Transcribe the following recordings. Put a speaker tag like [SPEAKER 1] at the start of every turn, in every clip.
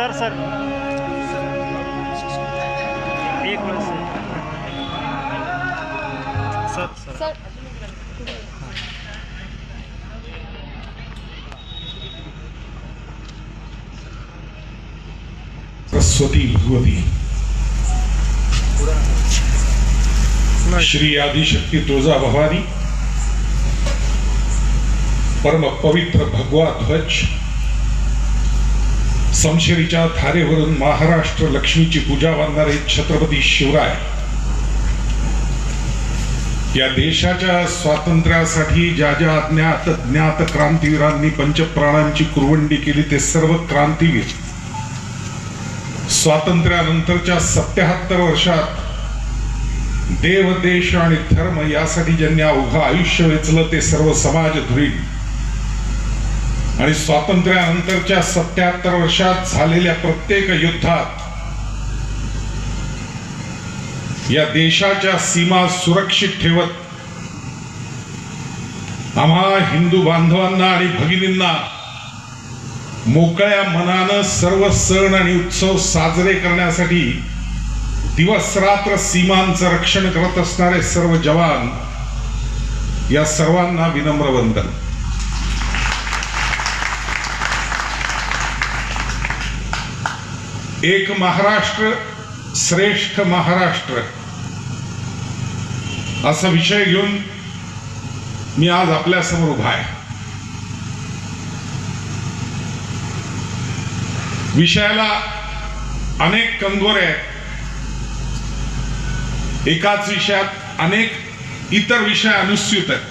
[SPEAKER 1] Sir sir. एक minute sir. Sir sir.
[SPEAKER 2] Sir.
[SPEAKER 3] Saraswati Bhagwati. Shri Adishakti Tulja Bhavani. परम पवित्र भगवा ध्वज. संशयीच्या थारेवरून महाराष्ट्र लक्ष्मीची पूजा बांधणारे छत्रपती शिवराय. या देशाच्या स्वातंत्र्यासाठी ज्या ज्या अज्ञात ज्ञात क्रांतीवीरांनी पंचप्राणांची कुरवंडी केली ते सर्व क्रांतीवीर. स्वातंत्र्यानंतरच्या सत्याहत्तर वर्षात देव देश आणि धर्म यासाठी ज्यांनी अवघं आयुष्य वेचलं ते सर्व समाज धुरी आणि स्वातंत्र्यानंतरच्या सत्याहत्तर वर्षात झालेल्या प्रत्येक युद्धात या देशाच्या सीमा सुरक्षित ठेवत आम्हा हिंदू बांधवांना आणि भगिनींना मोकळ्या मनानं सर्व सण आणि उत्सव साजरे करण्यासाठी दिवस रात्र सीमांचं रक्षण करत असणारे सर्व जवान या सर्वांना विनम्र वंदन. एक महाराष्ट्र श्रेष्ठ महाराष्ट्र. असा विषय घेऊन मी आज आपल्यासमोर उभा आहे. विषयाला अनेक कंगोरे आहेत. एकाच विषयात अनेक इतर विषय अनुस्यूत आहेत.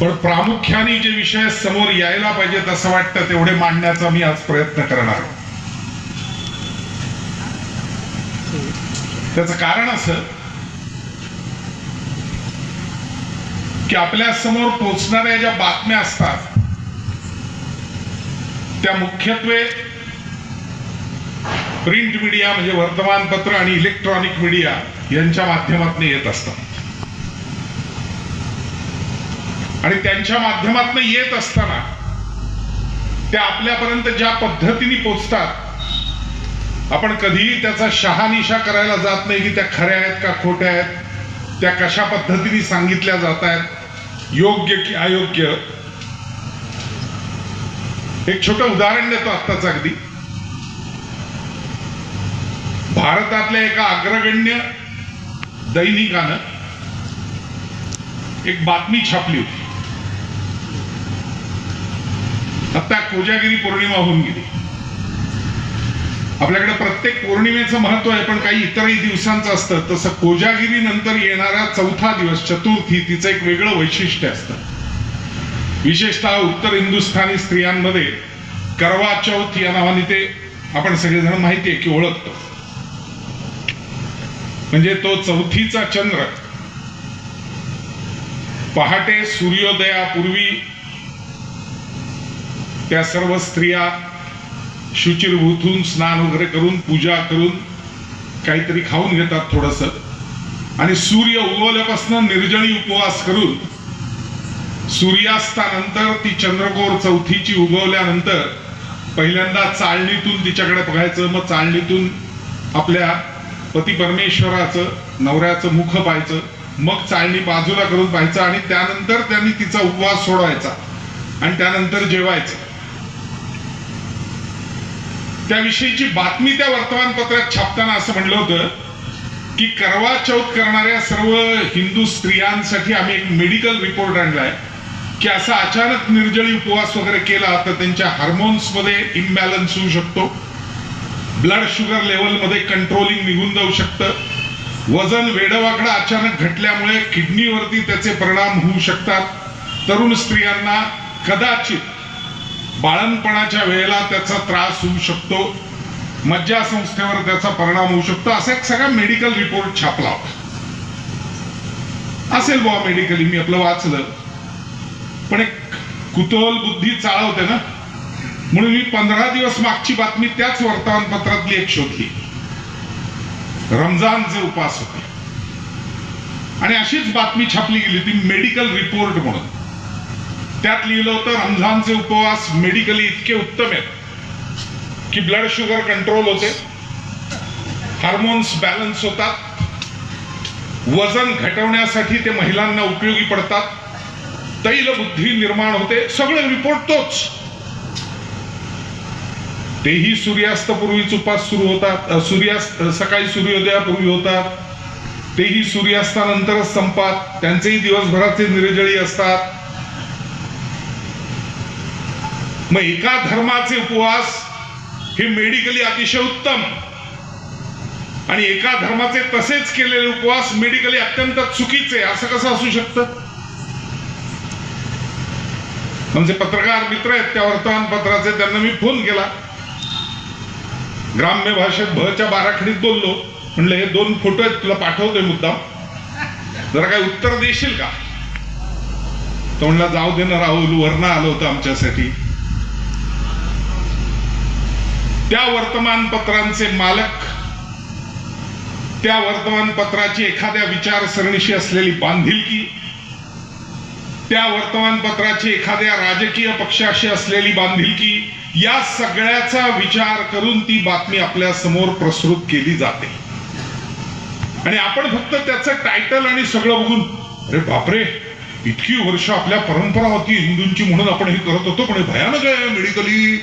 [SPEAKER 3] पण प्रामुख्याने जे विषय समोर यायला पाहिजेत असं वाटतं तेवढे मांडण्याचा मी आज प्रयत्न करणार त्याच कारण असं की आपल्यासमोर पोचणाऱ्या ज्या बातम्या असतात त्या मुख्यत्वे प्रिंट मीडिया म्हणजे वर्तमानपत्र आणि इलेक्ट्रॉनिक मीडिया यांच्या माध्यमातून येत असतात. आणि त्यांच्या माध्यमातून येत असताना त्या आपल्यापर्यंत ज्या पद्धतीने पोचतात आपण कधीही त्याचा शहानिशा करायला जात नाही की त्या खऱ्या आहेत का खोट्या आहेत त्या कशा पद्धतीने सांगितल्या जात आहेत योग्य की अयोग्य. एक छोटं उदाहरण देतो आत्ताच अगदी. भारतातल्या एका अग्रगण्य दैनिकानं एक बातमी छापली होती. आता कोजागिरी पौर्णिमा होऊन गेली. आपल्याकडे प्रत्येक पौर्णिमेचं महत्त्व आहे पण काही इतरही दिवसांचं असतं. तसं कोजागिरी नंतर येणारा चौथा दिवस चतुर्थी तिचं एक वेगळं वैशिष्ट्य असतं. विशेषतः उत्तर हिंदुस्थानी स्त्रियांमध्ये करवा चौथ या नावाने ते आपण सगळेजण माहिती आहे की ओळखतो. म्हणजे तो चौथीचा चंद्र. पहाटे सूर्योदयापूर्वी त्या सर्व स्त्रिया शुचिरभूतून स्नान वगैरे करून पूजा करून काहीतरी खाऊन घेतात थोडस. आणि सूर्य उगवल्यापासून निर्जणी उपवास करून सूर्यास्तानंतर ती चंद्रकोर चौथीची उगवल्यानंतर पहिल्यांदा चाळणीतून तिच्याकडे बघायचं मग चाळणीतून आपल्या पती परमेश्वराचं नवऱ्याचं मुख पाहायचं मग चाळणी बाजूला करून पाहायचं आणि त्यानंतर त्यांनी तिचा उपवास सोडवायचा आणि त्यानंतर जेवायचं. त्याविषयीची बातमी त्या वर्तमानपत्रात छापताना असं म्हणलं होतं की करवा चौथ करणाऱ्या सर्व हिंदू स्त्रियांसाठी आम्ही एक मेडिकल रिपोर्ट आणलाय की असा अचानक निर्जळी उपवास वगैरे केला तर त्यांच्या हार्मोन्समध्ये इम्बॅलन्स होऊ शकतो. ब्लड शुगर लेवलमध्ये कंट्रोलिंग निघून जाऊ शकतं. वजन वेडवाकडं अचानक घटल्यामुळे किडनीवरती त्याचे परिणाम होऊ शकतात. तरुण स्त्रियांना कदाचित बाळणपणाच्या वेळेला त्याचा त्रास होऊ शकतो मज्जा संस्थेवर त्याचा परिणाम होऊ शकतो असा एक सगळा मेडिकल रिपोर्ट छापला होता. असेल बुवा मेडिकली मी आपलं वाचलं. पण एक कुतूहल बुद्धी चाळवते ना? म्हणून मी पंधरा दिवस मागची बातमी त्याच वर्तमानपत्रातली एक शोधली. रमजानचे उपास होते. आणि अशीच बातमी छापली गेली ती मेडिकल रिपोर्ट म्हणून. त्यात लिहिलं होतं रमझानचे उपवास मेडिकली इतके उत्तम आहेत की ब्लड शुगर कंट्रोल होते. हार्मोन्स बॅलन्स होतात. वजन घटवण्यासाठी ते महिलांना उपयोगी पडतात. तैल बुद्धी निर्माण होते. सगळे रिपोर्ट तोच. तेही सूर्यास्तपूर्वीच उपास सुरू होतात सूर्यास्त सकाळी सूर्योदयापूर्वी होतात. तेही सूर्यास्तानंतरच संपात. त्यांचेही दिवसभराचे निर्जळी असतात. मग एका धर्माचे उपवास हे मेडिकली अतिशय उत्तम. आणि एका धर्माचे तसेच केलेले उपवास मेडिकली अत्यंत चुकीचे असं कसं असू शकतं? म्हणजे पत्रकार मित्र आहेत त्या वर्तमानपत्राचे त्यांना मी फोन केला. ग्राम्य भाषेत भच्या बाराखडीत बोललो. म्हणलं हे दोन फोटो आहेत तुला पाठवतोय मुद्दाम. जरा काय उत्तर देशील का? तो म्हणला जाऊ दे ना राहुल वर्ण आलं होतं आमच्यासाठी. त्या वर्तमानपत्रांचे मालक त्या वर्तमानपत्राची एखाद्या विचारसरणीशी असलेली बांधिलकी त्या वर्तमानपत्राची एखाद्या राजकीय पक्षाशी असलेली बांधिलकी या सगळ्याचा विचार करून ती बातमी आपल्यासमोर प्रसृत केली जाते. आणि आपण फक्त त्याचं टायटल आणि सगळं बघून अरे बापरे इतकी वर्ष आपल्या परंपरा होती हिंदूंची म्हणून आपण हे करत होतो पण हे भयानक आहे मेडिकली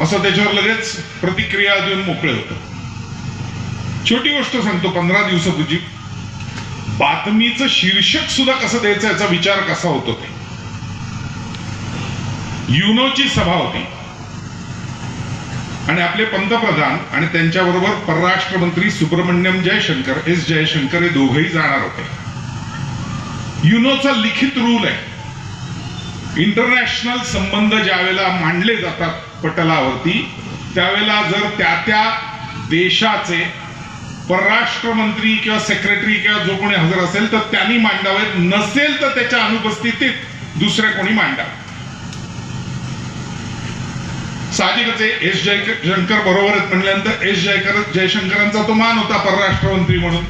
[SPEAKER 3] असं त्याच्यावर लगेच प्रतिक्रिया देऊन मोकळे होतो. छोटी गोष्ट सांगतो पंधरा दिवसापूर्वी बातमीचं शीर्षक सुद्धा कसं द्यायचं याचा विचार कसा होतो ते. युनोची सभा होती. आणि आपले पंतप्रधान आणि त्यांच्याबरोबर परराष्ट्र मंत्री सुब्रमण्यम जयशंकर एस जयशंकर हे दोघेही जाणार होते. युनोचा लिखित रूल आहे. इंटरनॅशनल संबंध ज्यावेळेला मांडले जातात पटलावरती त्यावेळेला जर त्या त्या देशाचे परराष्ट्र मंत्री किंवा सेक्रेटरी किंवा जो कोणी हजर असेल तर त्यांनी मांडावेत. नसेल तर त्याच्या अनुपस्थितीत दुसऱ्या कोणी मांडावे. साहजिकच एस जयशंकर बरोबर आहेत म्हणल्यानंतर एस जयकर जयशंकरांचा तो मान होता परराष्ट्र मंत्री म्हणून.